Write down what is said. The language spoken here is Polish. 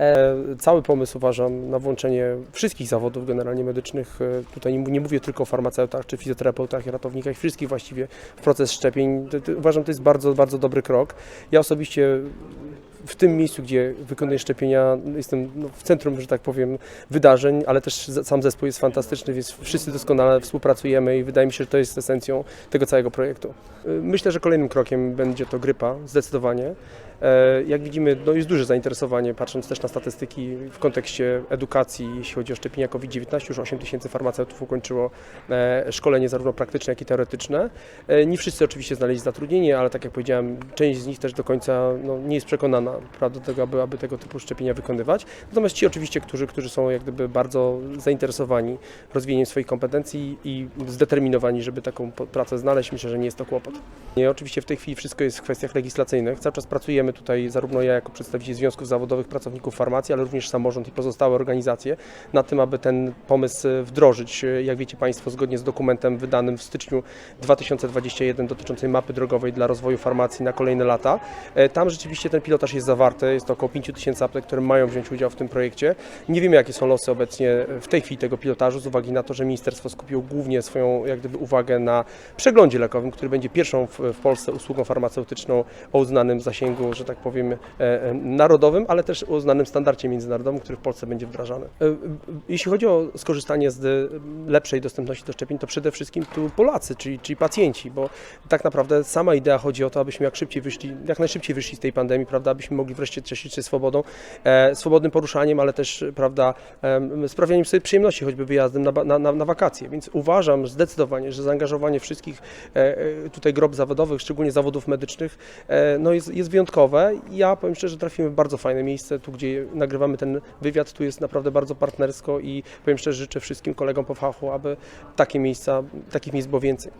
E, Cały pomysł uważam na włączenie wszystkich zawodów generalnie medycznych. E, Tutaj nie, mówię tylko o farmaceutach, czy fizjoterapeutach, ratownikach, wszystkich właściwie w proces szczepień. Uważam, to jest bardzo, bardzo dobry krok. Ja osobiście w tym miejscu, gdzie wykonuję szczepienia, jestem no, w centrum, że tak powiem, wydarzeń, ale też sam zespół jest fantastyczny, więc wszyscy doskonale współpracujemy i wydaje mi się, że to jest esencją tego całego projektu. Y, Myślę, że kolejnym krokiem będzie to grypa, zdecydowanie. E, Jak widzimy, no jest duże zainteresowanie, patrząc też na statystyki w kontekście edukacji, jeśli chodzi o szczepienia COVID-19, już 8 tysięcy farmaceutów ukończyło e, szkolenie zarówno praktyczne, jak i teoretyczne. E, Nie wszyscy oczywiście znaleźli zatrudnienie, ale tak jak powiedziałem, część z nich też do końca no, nie jest przekonana prawda, do tego, aby, aby tego typu szczepienia wykonywać. Natomiast ci oczywiście, którzy, którzy są jak gdyby bardzo zainteresowani rozwijaniem swoich kompetencji i zdeterminowani, żeby taką pracę znaleźć, myślę, że nie jest to kłopot. Nie, oczywiście w tej chwili wszystko jest w kwestiach legislacyjnych. Cały czas pracujemy tutaj, zarówno ja jako przedstawiciel Związków Zawodowych Pracowników Farmacji, ale również samorząd i pozostałe organizacje, nad tym, aby ten pomysł e, wdrożyć. E, Jak wiecie Państwo, zgodnie z dokumentem wydanym w styczniu 2021 dotyczącej mapy drogowej dla rozwoju farmacji na kolejne lata, e, tam rzeczywiście ten pilotaż jest zawarty. Jest to około 5 tysięcy aptek, które mają wziąć udział w tym projekcie. Nie wiemy, jakie są losy obecnie w tej chwili tego pilotażu, z uwagi na to, że ministerstwo skupiło głównie swoją jak gdyby, uwagę na przeglądzie lekowym, który będzie pierwszą w Polsce usługą farmaceutyczną o uznanym zasięgu, że tak powiem, e, e, narodowym, ale też uznanym standardzie międzynarodowym, który w Polsce będzie wdrażany. E, Jeśli chodzi o skorzystanie z lepszej dostępności do szczepień, to przede wszystkim tu Polacy, czyli, czyli pacjenci, bo tak naprawdę sama idea chodzi o to, abyśmy jak szybciej wyszli, jak najszybciej wyszli z tej pandemii, prawda, abyśmy mogli wreszcie cieszyć się swobodą, swobodnym poruszaniem, ale też, prawda, em, sprawianiem sobie przyjemności, choćby wyjazdem na, na, na, wakacje. Więc uważam zdecydowanie, że zaangażowanie wszystkich tutaj grob zawodowych, szczególnie zawodów medycznych, no jest, jest wyjątkowe. Ja powiem szczerze, trafimy w bardzo fajne miejsce, tu gdzie nagrywamy ten wywiad, tu jest naprawdę bardzo partnersko i powiem szczerze, życzę wszystkim kolegom po fachu, aby takie miejsca, takich miejsc było więcej.